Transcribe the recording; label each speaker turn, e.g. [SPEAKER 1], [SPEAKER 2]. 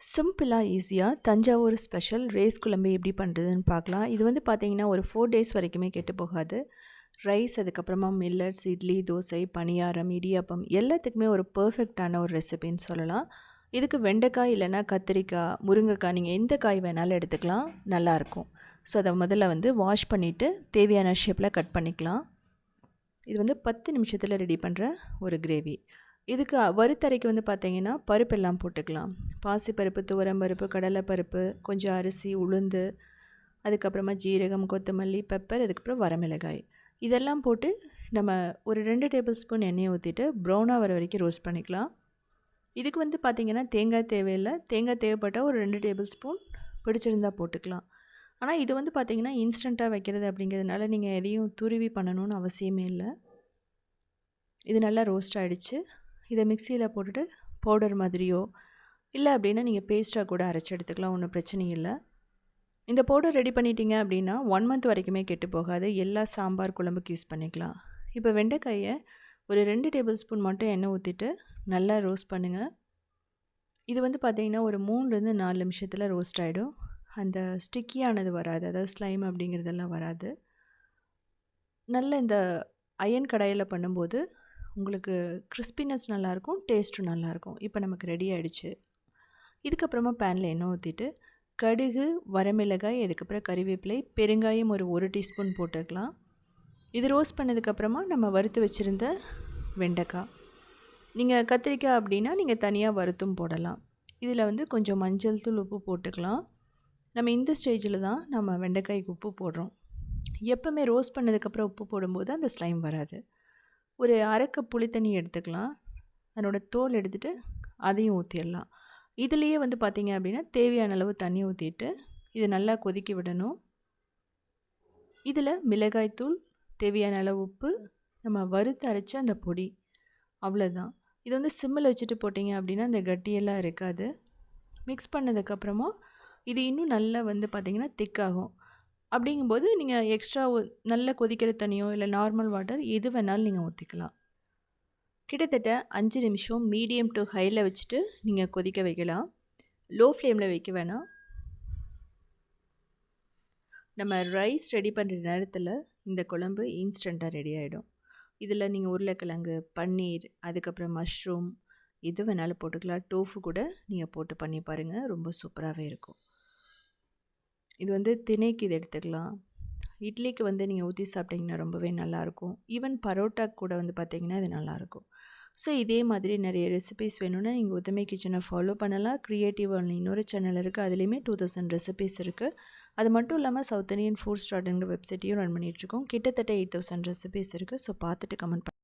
[SPEAKER 1] சிம்பிளாக ஈஸியாக Thanjavur special race குழம்பு எப்படி பண்ணுறதுன்னு பார்க்கலாம். இது வந்து பார்த்திங்கன்னா ஒரு ஃபோர் டேஸ் வரைக்குமே கெட்டு போகாது. ரைஸ் அதுக்கப்புறமா மில்லட்ஸ் இட்லி தோசை பணியாரம் இடியாப்பம் எல்லாத்துக்குமே ஒரு பர்ஃபெக்டான ஒரு ரெசிபின்னு சொல்லலாம். இதுக்கு வெண்டைக்காய் இல்லைன்னா கத்திரிக்காய் முருங்கைக்காய் நீங்கள் எந்த காய் வேணாலும் எடுத்துக்கலாம். நல்லாயிருக்கும் ஸோ அதை முதல்ல வந்து வாஷ் பண்ணிவிட்டு தேவையான ஷேப்பில் கட் பண்ணிக்கலாம். இது வந்து பத்து நிமிஷத்தில் ரெடி பண்ணுற ஒரு கிரேவி இதுக்கு வறுத்தரைக்கு வந்து பார்த்திங்கன்னா பருப்பெல்லாம் போட்டுக்கலாம். பாசிப்பருப்பு துவரம்பருப்பு கடலைப்பருப்பு கொஞ்சம் அரிசி உளுந்து அதுக்கப்புறமா ஜீரகம் கொத்தமல்லி பெப்பர் அதுக்கப்புறம் வரமிளகாய். இதெல்லாம் போட்டு நம்ம ஒரு ரெண்டு டேபிள் ஸ்பூன் எண்ணெயை ஊற்றிட்டு ப்ரௌனாக வர வரைக்கும் ரோஸ்ட் பண்ணிக்கலாம். இதுக்கு வந்து பார்த்திங்கன்னா தேங்காய் தேவையில்லை. தேங்காய் தேவைப்பட்டால் ஒரு ரெண்டு டேபிள் ஸ்பூன் பிடிச்சிருந்தால் போட்டுக்கலாம். ஆனால் இது வந்து பார்த்திங்கன்னா இன்ஸ்டண்ட்டாக வைக்கிறது அப்படிங்கிறதுனால நீங்கள் எதையும் துருவி பண்ணணும்னு அவசியமே இல்லை. இது நல்லா ரோஸ்ட் ஆகிடுச்சு இதை மிக்சியில் போட்டுட்டு பவுடர் மாதிரியோ இல்லை அப்படின்னா நீங்கள் பேஸ்ட்டாக கூட அரைச்சி எடுத்துக்கலாம் ஒன்றும் பிரச்சனை இல்லை. இந்த பவுடர் ரெடி பண்ணிட்டீங்க அப்படின்னா ஒன் மந்த் வரைக்குமே கெட்டு போகாது. எல்லா சாம்பார் குழம்புக்கு யூஸ் பண்ணிக்கலாம். இப்போ வெண்டைக்காயை ஒரு ரெண்டு டேபிள் ஸ்பூன் மட்டும் எண்ணெய் ஊற்றிட்டு நல்லா ரோஸ்ட் பண்ணுங்கள் இது வந்து பார்த்திங்கன்னா ஒரு மூணுலேருந்து நாலு நிமிஷத்தில் ரோஸ்ட் ஆகிடும் அந்த ஸ்டிக்கியானது வராது. அதாவது ஸ்லைம் அப்படிங்கிறதெல்லாம் வராது. நல்ல இந்த அயன் கடாயில் பண்ணும்போது உங்களுக்கு கிறிஸ்பினஸ் நல்லாயிருக்கும் டேஸ்ட்டும் நல்லாயிருக்கும் இப்போ நமக்கு ரெடி ஆகிடுச்சு இதுக்கப்புறமா பேனில் எண்ணெய் ஊற்றிட்டு கடுகு வரமிளகாய் அதுக்கப்புறம் கறிவேப்பிலை பெருங்காயம் ஒரு ஒரு டீஸ்பூன் போட்டுக்கலாம். இது ரோஸ்ட் பண்ணதுக்கப்புறமா நம்ம வறுத்து வச்சுருந்த வெண்டைக்காய் நீங்கள் கத்திரிக்காய் அப்படின்னா நீங்கள் தனியாக வறுத்தும் போடலாம். இதில் வந்து கொஞ்சம் மஞ்சள் தூள் உப்பு போட்டுக்கலாம். நம்ம இந்த ஸ்டேஜில் தான் நம்ம வெண்டைக்காய்க்கு உப்பு போடுறோம். எப்போவுமே ரோஸ்ட் பண்ணதுக்கப்புறம் உப்பு போடும்போது அந்த ஸ்லைம் வராது. ஒரு அரைக்க புளித்தண்ணி எடுத்துக்கலாம். அதனோட தோல் எடுத்துகிட்டு அதையும் ஊற்றிடலாம் இதுலேயே வந்து பார்த்திங்க அப்படின்னா தேவையான அளவு தண்ணி ஊற்றிட்டு இதை நல்லா கொதிக்க விடணும். இதில் மிளகாய்த்தூள் தேவையான அளவு உப்பு நம்ம வறுத்து அரைச்ச அந்த பொடி அவ்வளோதான் இது வந்து சிம்மில் வச்சுட்டு போட்டிங்க அப்படின்னா அந்த கட்டியெல்லாம் இருக்காது. மிக்ஸ் பண்ணதுக்கப்புறமா இது இன்னும் நல்லா வந்து பார்த்திங்கன்னா திக்காகும் அப்படிங்கும்போது நீங்கள் எக்ஸ்ட்ரா நல்ல கொதிக்கிற தண்ணியோ இல்லை நார்மல் வாட்டர் எது வேணாலும் நீங்கள் ஊற்றிக்கலாம் கிட்டத்தட்ட அஞ்சு நிமிஷம் மீடியம் டு ஹையில் வச்சுட்டு நீங்கள் கொதிக்க வைக்கலாம். லோ ஃப்ளேமில் வைக்க வேணாம். நம்ம ரைஸ் ரெடி பண்ணுற நேரத்தில் இந்த குழம்பு இன்ஸ்டண்ட்டாக ரெடி ஆகிடும் இதில் நீங்கள் உருளைக்கிழங்கு பன்னீர் அதுக்கப்புறம் மஷ்ரூம் எது வேணாலும் போட்டுக்கலாம். டோஃபு கூட நீங்கள் போட்டு பண்ணி பாருங்கள் ரொம்ப சூப்பராகவே இருக்கும். இது வந்து திணைக்கு இது எடுத்துக்கலாம். இட்லிக்கு வந்து நீங்கள் ஊற்றி சாப்பிட்டிங்கன்னா ரொம்பவே நல்லாயிருக்கும். ஈவன் பரோட்டா கூட வந்து பார்த்திங்கன்னா இது நல்லாயிருக்கும். ஸோ இதே மாதிரி நிறைய ரெசிபிஸ் வேணும்னா நீங்கள் உத்தமை கிச்சனை ஃபாலோ பண்ணலாம். க்ரியேட்டிவ் இன்னொரு சேனல் இருக்குது அதுலேயுமே டூ தௌசண்ட் ரெசிபிஸ் இருக்குது அது மட்டும் இல்லாமல் சவுத் இண்டியன் ஃபுட் ஸ்டார்ட்ங்கிற வெப்சைட்டையும் ரன் பண்ணிகிட்ருக்கோம் கிட்டத்தட்ட எயிட் தௌசண்ட் ரெசிபிஸ் இருக்குது ஸோ பார்த்துட்டு கமெண்ட் பண்ணி